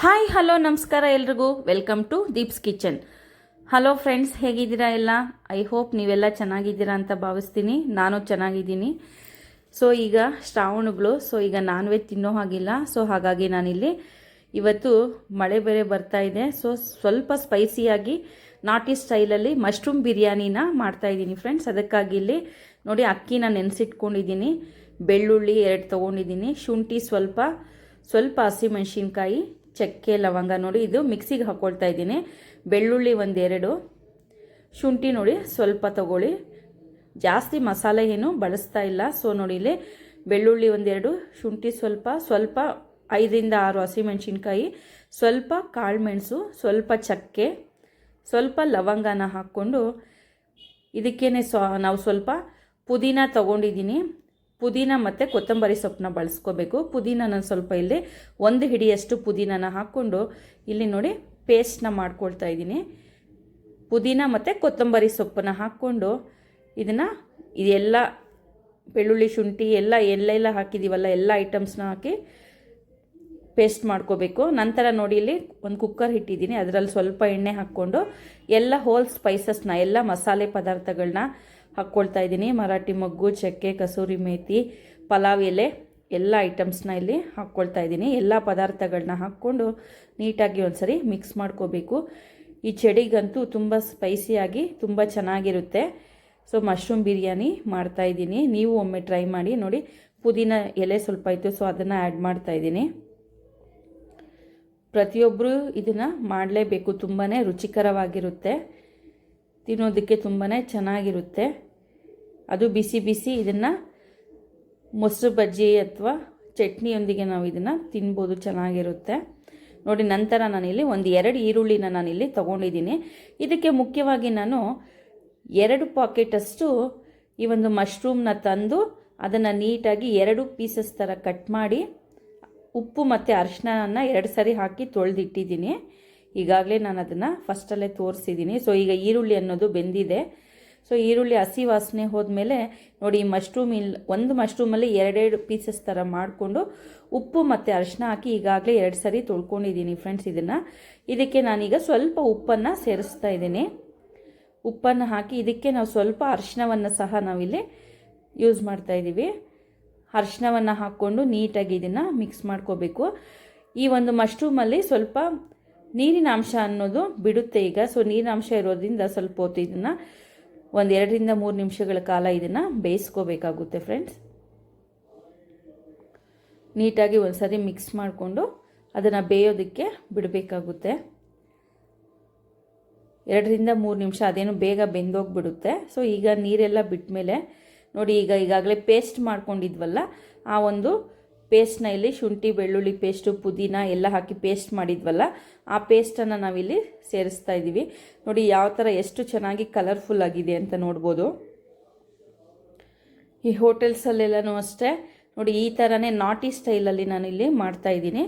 Hi hello ನಮಸ್ಕಾರ ಎಲ್ರಿಗೂ. Welcome to Deeps kitchen hello friends ಹೇಗಿದ್ದೀರಾ ಎಲ್ಲ? ಐ ಹೋಪ್ ನೀವೆಲ್ಲ ಚೆನ್ನಾಗಿದ್ದೀರಾ ಅಂತ ಭಾವಿಸ್ತೀನಿ. ನಾನು ಚೆನ್ನಾಗಿದ್ದೀನಿ. ಸೊ ಈಗ ಶ್ರಾವಣಗಳು ಸೊ ಈಗ ನಾನ್ ವೆಜ್ ತಿನ್ನೋ ಹಾಗಿಲ್ಲ. ಸೊ ಹಾಗಾಗಿ ನಾನಿಲ್ಲಿ ಇವತ್ತು ಮಳೆ ಬೇರೆ ಬರ್ತಾ ಇದೆ. ಸೊ ಸ್ವಲ್ಪ ಸ್ಪೈಸಿಯಾಗಿ ನಾಟಿ ಸ್ಟೈಲಲ್ಲಿ ಮಶ್ರೂಮ್ ಬಿರಿಯಾನಿನ ಮಾಡ್ತಾ ಇದ್ದೀನಿ ಫ್ರೆಂಡ್ಸ್ ಅದಕ್ಕಾಗಿ ಇಲ್ಲಿ ನೋಡಿ ಅಕ್ಕಿನ ನೆನೆಸಿಟ್ಕೊಂಡಿದ್ದೀನಿ. ಬೆಳ್ಳುಳ್ಳಿ ಎರಡು ತೊಗೊಂಡಿದ್ದೀನಿ. ಶುಂಠಿ ಸ್ವಲ್ಪ ಸ್ವಲ್ಪ ಹಸಿಮೆಣಸಿನ್ಕಾಯಿ. ಚಕ್ಕೆ, ಲವಂಗ ನೋಡಿ ಇದು ಮಿಕ್ಸಿಗೆ ಹಾಕ್ಕೊಳ್ತಾ ಇದ್ದೀನಿ. ಬೆಳ್ಳುಳ್ಳಿ ಒಂದೆರಡು. ಶುಂಠಿ ನೋಡಿ ಸ್ವಲ್ಪ ತಗೊಳ್ಳಿ. ಜಾಸ್ತಿ ಮಸಾಲೆ ಏನು ಬಳಸ್ತಾ ಇಲ್ಲ. ಸೊ ನೋಡಿ ಇಲ್ಲಿ ಬೆಳ್ಳುಳ್ಳಿ ಒಂದೆರಡು, ಶುಂಠಿ ಸ್ವಲ್ಪ ಸ್ವಲ್ಪ ಐದರಿಂದ ಆರು ಹಸಿಮೆಣಸಿನ್ಕಾಯಿ, ಸ್ವಲ್ಪ ಕಾಳುಮೆಣಸು ಸ್ವಲ್ಪ ಚಕ್ಕೆ, ಸ್ವಲ್ಪ ಲವಂಗನ ಹಾಕ್ಕೊಂಡು ಇದಕ್ಕೇನೆ ಸ್ವ ನಾವು ಸ್ವಲ್ಪ ಪುದೀನ ತೊಗೊಂಡಿದ್ದೀನಿ. ಪುದೀನ ಮತ್ತು ಕೊತ್ತಂಬರಿ ಸೊಪ್ಪನ್ನ ಬಳಸ್ಕೋಬೇಕು. ಪುದೀನ ಸ್ವಲ್ಪ ಇಲ್ಲಿ ಒಂದು ಹಿಡಿಯಷ್ಟು ಪುದೀನನ ಹಾಕ್ಕೊಂಡು ಇಲ್ಲಿ ನೋಡಿ ಪೇಸ್ಟ್ನ ಮಾಡ್ಕೊಳ್ತಾ ಇದ್ದೀನಿ. ಪುದೀನ ಮತ್ತು ಕೊತ್ತಂಬರಿ ಸೊಪ್ಪನ್ನ ಹಾಕ್ಕೊಂಡು ಇದನ್ನು ಇದೆಲ್ಲ ಬೆಳ್ಳುಳ್ಳಿ ಶುಂಠಿ ಎಲ್ಲ ಎಲ್ಲೆಲ್ಲ ಹಾಕಿದ್ದೀವಲ್ಲ ಎಲ್ಲ ಐಟಮ್ಸ್ನ ಹಾಕಿ ಪೇಸ್ಟ್ ಮಾಡ್ಕೋಬೇಕು. ನಂತರ ನೋಡಿ ಇಲ್ಲಿ ಒಂದು ಕುಕ್ಕರ್ ಇಟ್ಟಿದ್ದೀನಿ. ಅದರಲ್ಲಿ ಸ್ವಲ್ಪ ಎಣ್ಣೆ ಹಾಕ್ಕೊಂಡು ಎಲ್ಲ ಹೋಲ್ ಸ್ಪೈಸಸ್ನ ಎಲ್ಲ ಮಸಾಲೆ ಪದಾರ್ಥಗಳನ್ನ ಹಾಕ್ಕೊಳ್ತಾ ಇದ್ದೀನಿ. ಮರಾಠಿ ಮೊಗ್ಗು, ಚಕ್ಕೆ, ಕಸೂರಿ ಮೇಥಿ ಪಲಾವ್ ಎಲೆ, ಎಲ್ಲ ಐಟಮ್ಸ್ನ ಇಲ್ಲಿ ಹಾಕ್ಕೊಳ್ತಾ ಇದ್ದೀನಿ. ಎಲ್ಲ ಪದಾರ್ಥಗಳನ್ನ ಹಾಕ್ಕೊಂಡು ನೀಟಾಗಿ ಒಂದ್ಸರಿ ಮಿಕ್ಸ್ ಮಾಡ್ಕೋಬೇಕು. ಈ ಚಡಿಗಂತೂ ತುಂಬ ಸ್ಪೈಸಿಯಾಗಿ ತುಂಬ ಚೆನ್ನಾಗಿರುತ್ತೆ. ಸೊ ಮಶ್ರೂಮ್ ಬಿರಿಯಾನಿ ಮಾಡ್ತಾ ಇದ್ದೀನಿ. ನೀವು ಒಮ್ಮೆ ಟ್ರೈ ಮಾಡಿ ನೋಡಿ. ಪುದೀನ ಎಲೆ ಸ್ವಲ್ಪ ಇತ್ತು ಸೊ ಅದನ್ನು ಆ್ಯಡ್ ಮಾಡ್ತಾ ಇದ್ದೀನಿ. ಪ್ರತಿಯೊಬ್ಬರು ಇದನ್ನು ಮಾಡಲೇಬೇಕು. ತುಂಬಾ ರುಚಿಕರವಾಗಿರುತ್ತೆ. ತಿನ್ನೋದಕ್ಕೆ ತುಂಬಾ ಚೆನ್ನಾಗಿರುತ್ತೆ. ಅದು ಬಿಸಿ ಬಿಸಿ ಇದನ್ನು ಮೊಸರು ಬಜ್ಜಿ ಅಥವಾ ಚಟ್ನಿಯೊಂದಿಗೆ ನಾವು ಇದನ್ನು ತಿನ್ಬೋದು, ಚೆನ್ನಾಗಿರುತ್ತೆ. ನೋಡಿ, ನಂತರ ನಾನಿಲ್ಲಿ ಒಂದು ಎರಡು ಈರುಳ್ಳಿನ ನಾನಿಲ್ಲಿ ತೊಗೊಂಡಿದ್ದೀನಿ. ಇದಕ್ಕೆ ಮುಖ್ಯವಾಗಿ ನಾನು ಎರಡು ಪಾಕೆಟಷ್ಟು ಈ ಒಂದು ಮಶ್ರೂಮ್ನ ತಂದು ಅದನ್ನು ನೀಟಾಗಿ ಎರಡು ಪೀಸಸ್ ಥರ ಕಟ್ ಮಾಡಿ, ಉಪ್ಪು ಮತ್ತು ಅರಿಶಿನ ಎರಡು ಸರಿ ಹಾಕಿ ತೊಳೆದಿಟ್ಟಿದ್ದೀನಿ. ಈಗಾಗಲೇ ನಾನು ಅದನ್ನು ಫಸ್ಟಲ್ಲೇ ತೋರಿಸಿದ್ದೀನಿ. ಸೊ ಈಗ ಈರುಳ್ಳಿ ಅನ್ನೋದು ಬೆಂದಿದೆ. ಸೊ ಈರುಳ್ಳಿ ಹಸಿ ವಾಸನೆ ಹೋದ್ಮೇಲೆ ನೋಡಿ ಮಶ್ರೂಮ್ ಇಲ್, ಒಂದು ಮಶ್ರೂಮಲ್ಲಿ ಎರಡೆರಡು ಪೀಸಸ್ ಥರ ಮಾಡಿಕೊಂಡು ಉಪ್ಪು ಮತ್ತು ಅರಿಶಿನ ಹಾಕಿ ಈಗಾಗಲೇ ಎರಡು ಸರಿ ತೊಳ್ಕೊಂಡಿದ್ದೀನಿ ಫ್ರೆಂಡ್ಸ್ ಇದನ್ನು. ಇದಕ್ಕೆ ನಾನೀಗ ಸ್ವಲ್ಪ ಉಪ್ಪನ್ನು ಸೇರಿಸ್ತಾ ಇದ್ದೀನಿ. ಉಪ್ಪನ್ನು ಹಾಕಿ ಇದಕ್ಕೆ ನಾವು ಸ್ವಲ್ಪ ಅರಿಶಿನವನ್ನು ಸಹ ನಾವಿಲ್ಲಿ ಯೂಸ್ ಮಾಡ್ತಾ ಇದ್ದೀವಿ. ಅರಿಶಿನವನ್ನು ಹಾಕ್ಕೊಂಡು ನೀಟಾಗಿ ಇದನ್ನು ಮಿಕ್ಸ್ ಮಾಡ್ಕೋಬೇಕು. ಈ ಒಂದು ಮಶ್ರೂಮಲ್ಲಿ ಸ್ವಲ್ಪ ನೀರಿನ ಅಂಶ ಅನ್ನೋದು ಬಿಡುತ್ತೆ ಈಗ. ಸೊ ನೀರಿನ ಅಂಶ ಇರೋದ್ರಿಂದ ಸ್ವಲ್ಪ ಹೊತ್ತು ಇದನ್ನು ಒಂದು ಎರಡರಿಂದ ಮೂರು ನಿಮಿಷಗಳ ಕಾಲ ಇದನ್ನು ಬೇಯಿಸ್ಕೋಬೇಕಾಗುತ್ತೆ ಫ್ರೆಂಡ್ಸ್ ನೀಟಾಗಿ ಒಂದು ಮಿಕ್ಸ್ ಮಾಡಿಕೊಂಡು ಅದನ್ನು ಬೇಯೋದಕ್ಕೆ ಬಿಡಬೇಕಾಗುತ್ತೆ. ಎರಡರಿಂದ ಮೂರು ನಿಮಿಷ ಅದೇನು ಬೇಗ ಬೆಂದೋಗ್ಬಿಡುತ್ತೆ. ಸೊ ಈಗ ನೀರೆಲ್ಲ ಬಿಟ್ಟ ಮೇಲೆ ನೋಡಿ, ಈಗ ಈಗಾಗಲೇ ಪೇಸ್ಟ್ ಮಾಡ್ಕೊಂಡಿದ್ವಲ್ಲ, ಆ ಒಂದು ಪೇಸ್ಟ್ನ ಇಲ್ಲಿ ಶುಂಠಿ, ಬೆಳ್ಳುಳ್ಳಿ ಪೇಸ್ಟು, ಪುದೀನ ಎಲ್ಲ ಹಾಕಿ ಪೇಸ್ಟ್ ಮಾಡಿದ್ವಲ್ಲ, ಆ ಪೇಸ್ಟನ್ನು ನಾವಿಲ್ಲಿ ಸೇರಿಸ್ತಾ ಇದ್ದೀವಿ. ನೋಡಿ, ಯಾವ ಥರ ಎಷ್ಟು ಚೆನ್ನಾಗಿ ಕಲರ್ಫುಲ್ ಆಗಿದೆ ಅಂತ ನೋಡ್ಬೋದು. ಈ ಹೋಟೆಲ್ಸಲ್ಲೆಲ್ಲನೂ ಅಷ್ಟೇ. ನೋಡಿ, ಈ ಥರನೇ ನಾಟಿ ಸ್ಟೈಲಲ್ಲಿ ನಾನಿಲ್ಲಿ ಮಾಡ್ತಾ ಇದ್ದೀನಿ.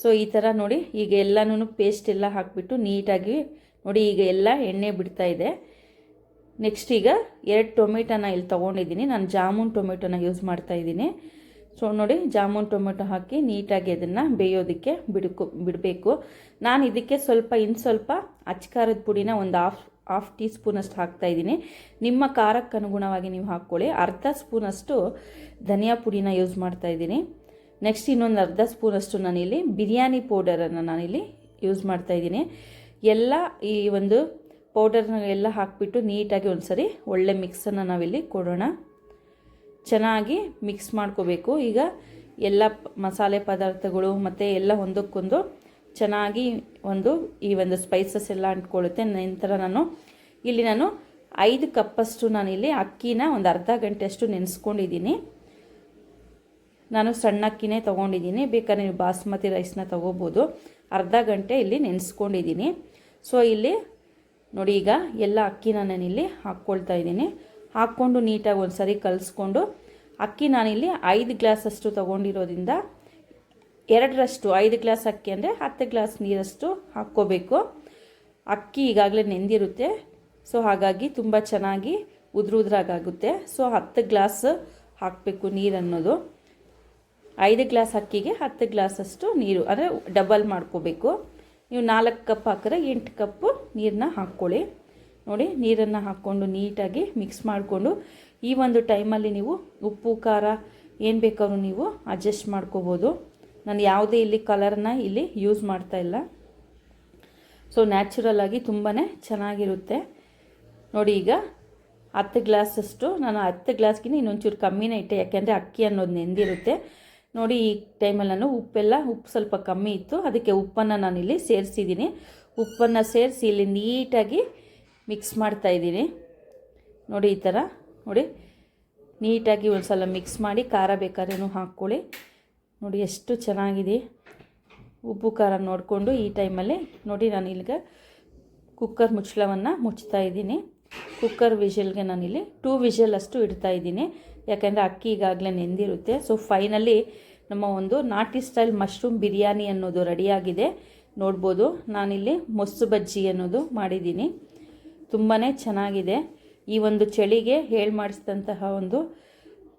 ಸೊ ಈ ಥರ ನೋಡಿ, ಈಗ ಎಲ್ಲನೂ ಪೇಸ್ಟ್ ಎಲ್ಲ ಹಾಕಿಬಿಟ್ಟು ನೀಟಾಗಿ, ನೋಡಿ, ಈಗ ಎಲ್ಲ ಎಣ್ಣೆ ಬಿಡ್ತಾ ಇದೆ. ನೆಕ್ಸ್ಟ್ ಈಗ ಎರಡು ಟೊಮೆಟೊನ ಇಲ್ಲಿ ತೊಗೊಂಡಿದ್ದೀನಿ. ನಾನು ಜಾಮೂನ್ ಟೊಮೆಟೊನ ಯೂಸ್ ಮಾಡ್ತಾ ಇದ್ದೀನಿ. ಸೊ ನೋಡಿ, ಜಾಮೂನ್ ಟೊಮೆಟೊ ಹಾಕಿ ನೀಟಾಗಿ ಅದನ್ನು ಬೇಯೋದಕ್ಕೆ ಬಿಡ್ಕೊ ಬಿಡಬೇಕು. ನಾನು ಇದಕ್ಕೆ ಸ್ವಲ್ಪ ಇನ್ನು ಸ್ವಲ್ಪ ಅಚ್ಕಾರದ ಪುಡಿನ ಒಂದು ಹಾಫ್ ಹಾಫ್ ಟೀ ಸ್ಪೂನಷ್ಟು ಹಾಕ್ತಾ ಇದ್ದೀನಿ. ನಿಮ್ಮ ಖಾರಕ್ಕೆ ಅನುಗುಣವಾಗಿ ನೀವು ಹಾಕ್ಕೊಳ್ಳಿ. ಅರ್ಧ ಸ್ಪೂನಷ್ಟು ಧನಿಯಾ ಪುಡಿನ ಯೂಸ್ ಮಾಡ್ತಾ ಇದ್ದೀನಿ. ನೆಕ್ಸ್ಟ್ ಇನ್ನೊಂದು ಅರ್ಧ ಸ್ಪೂನಷ್ಟು ನಾನಿಲ್ಲಿ ಬಿರಿಯಾನಿ ಪೌಡರನ್ನು ನಾನಿಲ್ಲಿ ಯೂಸ್ ಮಾಡ್ತಾ ಇದ್ದೀನಿ. ಎಲ್ಲ ಈ ಒಂದು ಪೌಡರ್ನ ಎಲ್ಲ ಹಾಕಿಬಿಟ್ಟು ನೀಟಾಗಿ ಒಂದು ಸರಿ ಒಳ್ಳೆ ಮಿಕ್ಸನ್ನು ನಾವಿಲ್ಲಿ ಕೊಡೋಣ. ಚೆನ್ನಾಗಿ ಮಿಕ್ಸ್ ಮಾಡ್ಕೋಬೇಕು. ಈಗ ಎಲ್ಲ ಮಸಾಲೆ ಪದಾರ್ಥಗಳು ಮತ್ತು ಎಲ್ಲ ಒಂದಕ್ಕೊಂದು ಚೆನ್ನಾಗಿ ಒಂದು ಈ ಒಂದು ಸ್ಪೈಸಸ್ ಎಲ್ಲ ಅಂಟ್ಕೊಳ್ಳುತ್ತೆ. ನಂತರ ನಾನು ಇಲ್ಲಿ ನಾನು ಐದು ಕಪ್ಪಷ್ಟು ನಾನಿಲ್ಲಿ ಅಕ್ಕಿನ ಒಂದು ಅರ್ಧ ಗಂಟೆಯಷ್ಟು ನೆನೆಸ್ಕೊಂಡಿದ್ದೀನಿ. ನಾನು ಸಣ್ಣ ಅಕ್ಕಿನೇ ತೊಗೊಂಡಿದ್ದೀನಿ. ಬೇಕಾದ್ರೆ ನೀವು ಬಾಸ್ಮತಿ ರೈಸ್ನ ತೊಗೋಬೋದು. ಅರ್ಧ ಗಂಟೆ ಇಲ್ಲಿ ನೆನೆಸ್ಕೊಂಡಿದ್ದೀನಿ. ಸೊ ಇಲ್ಲಿ ನೋಡಿ ಈಗ ಎಲ್ಲ ಅಕ್ಕಿನ ನಾನಿಲ್ಲಿ ಹಾಕ್ಕೊಳ್ತಾ ಇದ್ದೀನಿ. ಹಾಕ್ಕೊಂಡು ನೀಟಾಗಿ ಒಂದು ಸರಿ ಕಲಿಸ್ಕೊಂಡು, ಅಕ್ಕಿ ನಾನಿಲ್ಲಿ ಐದು ಗ್ಲಾಸಷ್ಟು ತೊಗೊಂಡಿರೋದ್ರಿಂದ ಎರಡರಷ್ಟು, ಐದು ಗ್ಲಾಸ್ ಅಕ್ಕಿ ಅಂದರೆ ಹತ್ತು ಗ್ಲಾಸ್ ನೀರಷ್ಟು ಹಾಕ್ಕೋಬೇಕು. ಅಕ್ಕಿ ಈಗಾಗಲೇ ನೆಂದಿರುತ್ತೆ, ಸೊ ಹಾಗಾಗಿ ತುಂಬ ಚೆನ್ನಾಗಿ ಉದ್ರ ಉದ್ರಾಗುತ್ತೆ ಸೊ ಹತ್ತು ಗ್ಲಾಸ್ ಹಾಕಬೇಕು ನೀರು ಅನ್ನೋದು. ಐದು ಗ್ಲಾಸ್ ಅಕ್ಕಿಗೆ ಹತ್ತು ಗ್ಲಾಸಷ್ಟು ನೀರು, ಅಂದರೆ ಡಬಲ್ ಮಾಡ್ಕೋಬೇಕು. ನೀವು ನಾಲ್ಕು ಕಪ್ ಹಾಕಿದ್ರೆ ಎಂಟು ಕಪ್ಪು ನೀರನ್ನ ಹಾಕ್ಕೊಳ್ಳಿ. ನೋಡಿ, ನೀರನ್ನು ಹಾಕ್ಕೊಂಡು ನೀಟಾಗಿ ಮಿಕ್ಸ್ ಮಾಡಿಕೊಂಡು ಈ ಒಂದು ಟೈಮಲ್ಲಿ ನೀವು ಉಪ್ಪು, ಖಾರ ಏನು ಬೇಕಾದ್ರೂ ನೀವು ಅಡ್ಜಸ್ಟ್ ಮಾಡ್ಕೋಬೋದು. ನಾನು ಯಾವುದೇ ಇಲ್ಲಿ ಕಲರ್ನ ಇಲ್ಲಿ ಯೂಸ್ ಮಾಡ್ತಾ ಇಲ್ಲ. ಸೊ ನ್ಯಾಚುರಲ್ಲಾಗಿ ತುಂಬಾ ಚೆನ್ನಾಗಿರುತ್ತೆ. ನೋಡಿ, ಈಗ ಹತ್ತು ಗ್ಲಾಸಷ್ಟು, ನಾನು ಹತ್ತು ಗ್ಲಾಸ್ಗಿಂತ ಇನ್ನೊಂಚೂರು ಕಮ್ಮಿನೇ ಇಟ್ಟೆ, ಯಾಕೆಂದರೆ ಅಕ್ಕಿ ಅನ್ನೋದು ನೆಂದಿರುತ್ತೆ ನೋಡಿ, ಈ ಟೈಮಲ್ಲಿ ನಾನು ಉಪ್ಪೆಲ್ಲ, ಉಪ್ಪು ಸ್ವಲ್ಪ ಕಮ್ಮಿ ಇತ್ತು. ಅದಕ್ಕೆ ಉಪ್ಪನ್ನು ಇಲ್ಲಿ ಸೇರಿಸಿದ್ದೀನಿ. ಉಪ್ಪನ್ನು ಸೇರಿಸಿ ಇಲ್ಲಿ ನೀಟಾಗಿ ಮಿಕ್ಸ್ ಮಾಡ್ತಾ ಇದ್ದೀನಿ ನೋಡಿ ಈ ಥರ. ನೋಡಿ, ನೀಟಾಗಿ ಒಂದು ಸಲ ಮಿಕ್ಸ್ ಮಾಡಿ ಖಾರ ಬೇಕಾದ್ರೂ ಹಾಕ್ಕೊಳ್ಳಿ. ನೋಡಿ ಎಷ್ಟು ಚೆನ್ನಾಗಿದೆ. ಉಪ್ಪು, ಖಾರ ನೋಡಿಕೊಂಡು ಈ ಟೈಮಲ್ಲಿ ನೋಡಿ ನಾನು ಇಲ್ಲಿಗೆ ಕುಕ್ಕರ್ ಮುಚ್ಚಳವನ್ನು ಮುಚ್ತಾ ಇದ್ದೀನಿ. ಕುಕ್ಕರ್ ವಿಷಲ್ಗೆ ನಾನಿಲ್ಲಿ ಟೂ ವಿಷಲ್ ಅಷ್ಟು ಇಡ್ತಾ ಇದ್ದೀನಿ. ಯಾಕೆಂದರೆ ಅಕ್ಕಿ ಈಗಾಗಲೇ ನೆಂದಿರುತ್ತೆ. ಸೊ ಫೈನಲಿ ನಮ್ಮ ಒಂದು ನಾಟಿ ಸ್ಟೈಲ್ ಮಶ್ರೂಮ್ ಬಿರಿಯಾನಿ ಅನ್ನೋದು ರೆಡಿಯಾಗಿದೆ ನೋಡ್ಬೋದು, ನಾನಿಲ್ಲಿ ಮೊಸ್ಸು ಬಜ್ಜಿ ಅನ್ನೋದು ಮಾಡಿದ್ದೀನಿ. ತುಂಬಾ ಚೆನ್ನಾಗಿದೆ. ಈ ಒಂದು ಚಳಿಗೆ ಹೇಳಿ ಮಾಡಿಸಿದಂತಹ ಒಂದು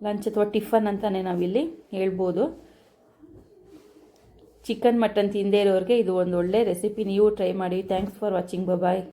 ಲಂಚ್ ಅಥವಾ ಟಿಫನ್ ಅಂತಲೇ ನಾವಿಲ್ಲಿ ಹೇಳ್ಬೋದು. ಚಿಕನ್ ಮಟನ್ ತಿಂದೇ ಇರೋರಿಗೆ ಇದು ಒಂದು ಒಳ್ಳೆ ರೆಸಿಪಿ. ನೀವು ಟ್ರೈ ಮಾಡಿ. Thanks for watching. ಬಾಯ್